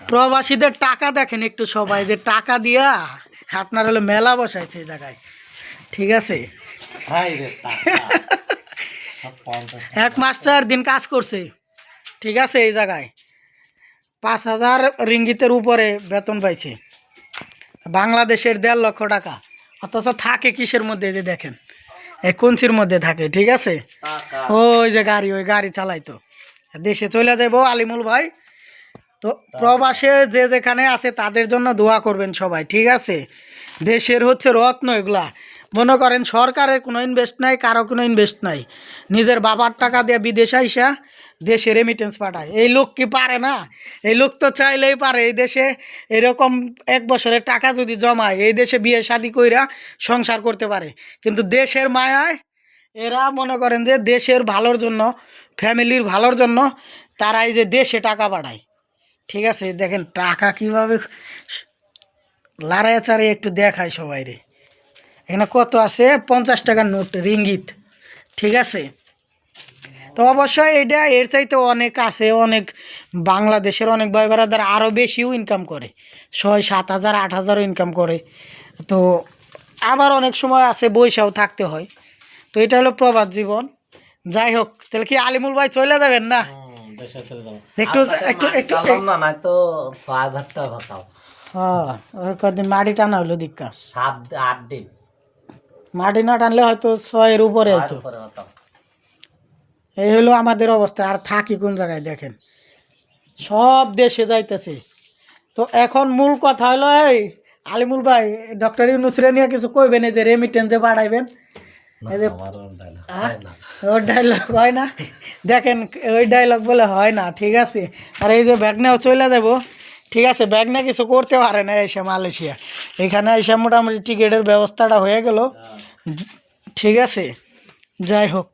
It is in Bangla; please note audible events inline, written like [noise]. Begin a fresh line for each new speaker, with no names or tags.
প্রবাসীদের টাকা দেখেন একটু সবাই যে টাকা দিয়া আপনার হলো মেলা বসাইছে এই জায়গায়। ঠিক আছে? [laughs] এক মাস চার দিন কাজ করছে। ঠিক আছে এই জায়গায়? পাঁচ হাজার রিঙ্গিতের উপরে বেতন পাইছে। বাংলাদেশের দেড় লক্ষ টাকা। অথচ থাকে কিসের মধ্যে যে দেখেন? এই কঞ্চির মধ্যে থাকে ঠিক আছে? ওই যে গাড়ি ওই গাড়ি চালাইতো। দেশে চলে যাব আলিমুল ভাই। তো প্রবাসে যে যেখানে আছে তাদের জন্য দোয়া করবেন সবাই ঠিক আছে? দেশের হচ্ছে রত্ন এগুলা। মনে করেন সরকারের কোনো ইনভেস্ট নাই কারও কোনো ইনভেস্ট নাই। নিজের বাবার টাকা দিয়ে বিদেশ আইসা দেশে রেমিটেন্স পাঠায়। এই লোক কি পারে না? এই লোক তো চাইলেই পারে এই দেশে। এরকম এক বছরের টাকা যদি জমায় এই দেশে বিয়ে শাদি কইরা সংসার করতে পারে। কিন্তু দেশের মায়ায় এরা মনে করেন যে দেশের ভালোর জন্য ফ্যামিলির ভালোর জন্য তারা এই যে দেশে টাকা পাঠায় ঠিক আছে, দেখেন টাকা কীভাবে লাড়ায় চাড়াই একটু দেখায় সবাই রে এখানে কত আছে? পঞ্চাশ টাকার নোট, রিঙ্গিত, ঠিক আছে? তো অবশ্যই এটা এর চাইতে অনেক আছে, অনেক বাংলাদেশের অনেক ভাই বেড়াদার আরও বেশিও ইনকাম করে। ছয়, সাত হাজার, আট হাজারও ইনকাম করে। তো আবার অনেক সময় আছে, বৈশাও থাকতে হয়। তো এটা হলো প্রবাদ জীবন। যাই হোক, তাহলে কি আলিমুল ভাই চলে যাবেন না?
যাব
একটু- একটু- একটু-
টানলাম না তো ছয় হাজার টাকা ভাতাও
হ্যাঁ ওই কদিন মাটি টানা হলো দীক্ষা।
সাত আট দিন।
মাটি না টানলে হয়তো ছয়ের উপরে হতো। এই হলো আমাদের অবস্থা। আর থাকি কোন জায়গায় দেখেন? সব দেশে যাইতেছে। তো এখন মূল কথা হলো এই আলিমুল ভাই ডক্টর ইউনুসরে নিয়ে কিছু কইবেন এই যে রেমিটেন্সে বাড়াইবেন যে
আমার ওর
হ্যাঁ?
হয়
ডায়লগ হয় না? দেখেন ওই ডায়লগ বলে হয় না ঠিক আছে? আর এই যে ব্যাগনাও চলে যাব ঠিক আছে? ব্যাগ না কিছু করতে পারে না এসে মালয়েশিয়া। এখানে এসে মোটামুটি টিকিটের ব্যবস্থাটা হয়ে গেল। ঠিক আছে? যাই হোক।